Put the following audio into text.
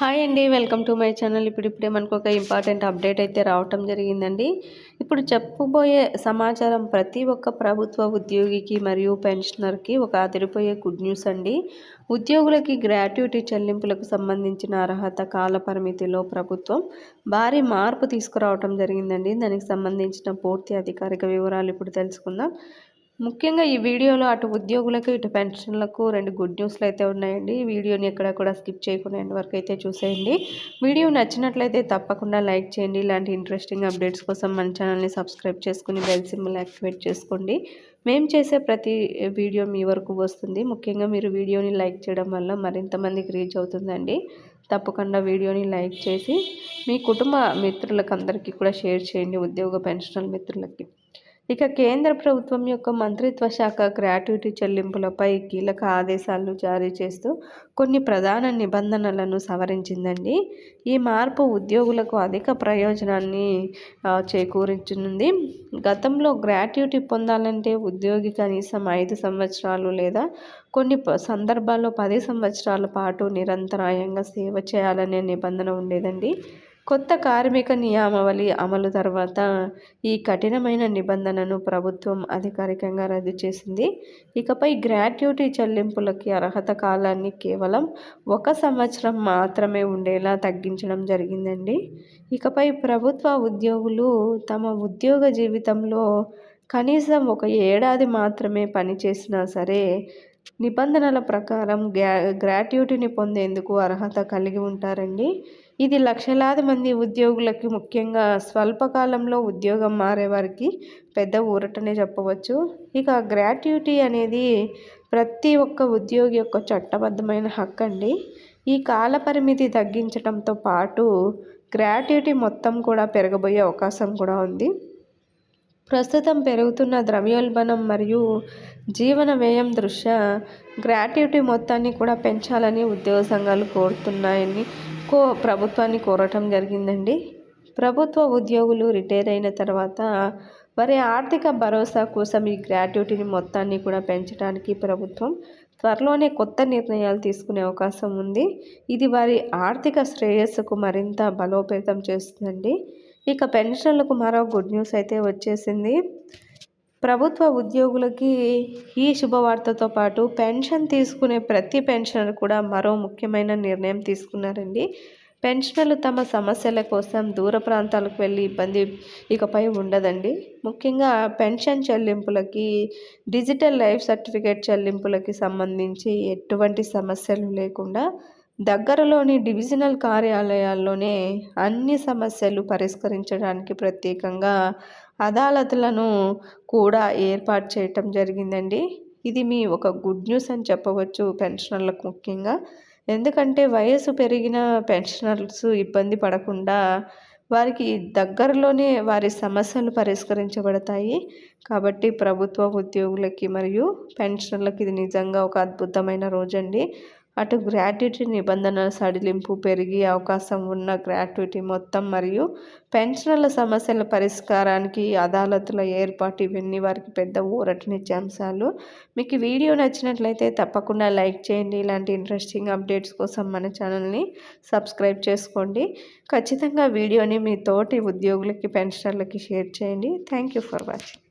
Hi అండి welcome to my channel. ఇప్పుడు ఇప్పుడే మనకు ఒక ఇంపార్టెంట్ అప్డేట్ అయితే రావటం జరిగిందండి. ఇప్పుడు చెప్పబోయే సమాచారం ప్రతి ఒక్క ప్రభుత్వ ఉద్యోగికి మరియు పెన్షనర్కి ఒక అదిరిపోయే గుడ్ న్యూస్ అండి. ఉద్యోగులకి గ్రాట్యుటీ చెల్లింపులకు సంబంధించిన అర్హత కాల పరిమితిలో ప్రభుత్వం భారీ మార్పు తీసుకురావటం జరిగిందండి. దానికి సంబంధించిన పూర్తి అధికారిక వివరాలు ఇప్పుడు తెలుసుకుందాం. ముఖ్యంగా ఈ వీడియోలో అటు ఉద్యోగులకు ఇటు పెన్షన్లకు రెండు గుడ్ న్యూస్లు అయితే ఉన్నాయండి. ఈ వీడియోని ఎక్కడ కూడా స్కిప్ చేయకుండా ఎండ్ వరకు అయితే చూసేయండి. వీడియో నచ్చినట్లయితే తప్పకుండా లైక్ చేయండి. ఇలాంటి ఇంట్రెస్టింగ్ అప్డేట్స్ కోసం మన ఛానల్ని సబ్స్క్రైబ్ చేసుకుని బెల్ సింబల్ యాక్టివేట్ చేసుకోండి. మేము చేసే ప్రతి వీడియో మీ వరకు వస్తుంది. ముఖ్యంగా మీరు వీడియోని లైక్ చేయడం వల్ల మరింత మందికి రీచ్ అవుతుందండి. తప్పకుండా వీడియోని లైక్ చేసి మీ కుటుంబ మిత్రులకు అందరికీ కూడా షేర్ చేయండి. ఉద్యోగ పెన్షనల్ మిత్రులకి. ఇక కేంద్ర ప్రభుత్వం యొక్క మంత్రిత్వ శాఖ గ్రాట్యుటీ చెల్లింపులపై కీలక ఆదేశాలు జారీ చేస్తూ కొన్ని ప్రధాన నిబంధనలను సవరించిందండి. ఈ మార్పు ఉద్యోగులకు అధిక ప్రయోజనాన్ని చేకూరించనుంది. గతంలో గ్రాట్యుటీ పొందాలంటే ఉద్యోగి కనీసం ఐదు సంవత్సరాలు లేదా కొన్ని సందర్భాల్లో పది సంవత్సరాల పాటు నిరంతరాయంగా సేవ చేయాలనే నిబంధన ఉండేదండి. కొత్త కార్మిక నియామవళి అమలు తర్వాత ఈ కఠినమైన నిబంధనను ప్రభుత్వం అధికారికంగా రద్దు చేసింది. ఇకపై గ్రాట్యుటీ చెల్లింపులకి అర్హత కాలాన్ని కేవలం ఒక సంవత్సరం మాత్రమే ఉండేలా తగ్గించడం జరిగిందండి. ఇకపై ప్రభుత్వ ఉద్యోగులు తమ ఉద్యోగ జీవితంలో కనీసం ఒక ఏడాది మాత్రమే పనిచేసినా సరే నిబంధనల ప్రకారం గ్రా గ్రాట్యుటీని పొందేందుకు అర్హత కలిగి ఉంటారండి. ఇది లక్షలాది మంది ఉద్యోగులకి ముఖ్యంగా స్వల్పకాలంలో ఉద్యోగం మారేవారికి పెద్ద ఊరటనే చెప్పవచ్చు. ఇక గ్రాట్యుటీ అనేది ప్రతి ఒక్క ఉద్యోగి యొక్క చట్టబద్ధమైన హక్కు అండి. ఈ కాల పరిమితి తగ్గించడంతో పాటు గ్రాట్యుటీ మొత్తం కూడా పెరగబోయే అవకాశం కూడా ఉంది. ప్రస్తుతం పెరుగుతున్న ద్రవ్యోల్బణం మరియు జీవన వ్యయం దృష్ట్యా గ్రాట్యుటీ మొత్తాన్ని కూడా పెంచాలని ఉద్యోగ సంఘాలు కోరుతున్నాయని కో ప్రభుత్వాన్ని కోరటం జరిగిందండి. ప్రభుత్వ ఉద్యోగులు రిటైర్ అయిన తర్వాత వారి ఆర్థిక భరోసా కోసం ఈ గ్రాట్యుటీని మొత్తాన్ని కూడా పెంచడానికి ప్రభుత్వం త్వరలోనే కొత్త నిర్ణయాలు తీసుకునే అవకాశం ఉంది. ఇది వారి ఆర్థిక శ్రేయస్సుకు మరింత బలోపేతం చేస్తుందండి. ఇక పెన్షన్లకు మరో గుడ్ న్యూస్ అయితే వచ్చేసింది. ప్రభుత్వ ఉద్యోగులకి ఈ శుభవార్తతో పాటు పెన్షన్ తీసుకునే ప్రతి పెన్షనర్ కూడా మరో ముఖ్యమైన నిర్ణయం తీసుకున్నారండి. పెన్షనర్లు తమ సమస్యల కోసం దూర ప్రాంతాలకు వెళ్ళి ఇబ్బంది ఇకపై ఉండదండి. ముఖ్యంగా పెన్షన్ చెల్లింపులకి డిజిటల్ లైఫ్ సర్టిఫికేట్ చెల్లింపులకి సంబంధించి ఎటువంటి సమస్యలు లేకుండా దగ్గరలోని డివిజనల్ కార్యాలయాల్లోనే అన్ని సమస్యలు పరిష్కరించడానికి ప్రత్యేకంగా అదాలతులను కూడా ఏర్పాటు చేయటం జరిగిందండి. ఇది మీ ఒక గుడ్ న్యూస్ అని చెప్పవచ్చు పెన్షనర్లకు ముఖ్యంగా. ఎందుకంటే వయసు పెరిగిన పెన్షనర్స్ ఇబ్బంది పడకుండా వారికి దగ్గరలోనే వారి సమస్యలు పరిష్కరించబడతాయి. కాబట్టి ప్రభుత్వ ఉద్యోగులకి మరియు పెన్షనర్లకి ఇది నిజంగా ఒక అద్భుతమైన రోజండి. అటు గ్రాట్యుటీ నిబంధనల సడిలింపు పెరిగే అవకాశం ఉన్న గ్రాట్యుటీ మొత్తం మరియు పెన్షన్ల సమస్యల పరిష్కారానికి అదాలతుల ఏర్పాటు ఇవన్నీ వారికి పెద్ద ఊరటనిచ్చే అంశాలు మీకు వీడియో నచ్చినట్లయితే తప్పకుండా లైక్ చేయండి. ఇలాంటి ఇంట్రెస్టింగ్ అప్డేట్స్ కోసం మన ఛానల్ని సబ్స్క్రైబ్ చేసుకోండి. ఖచ్చితంగా వీడియోని మీ తోటి ఉద్యోగులకి పెన్షనర్లకి షేర్ చేయండి. Thank you for watching.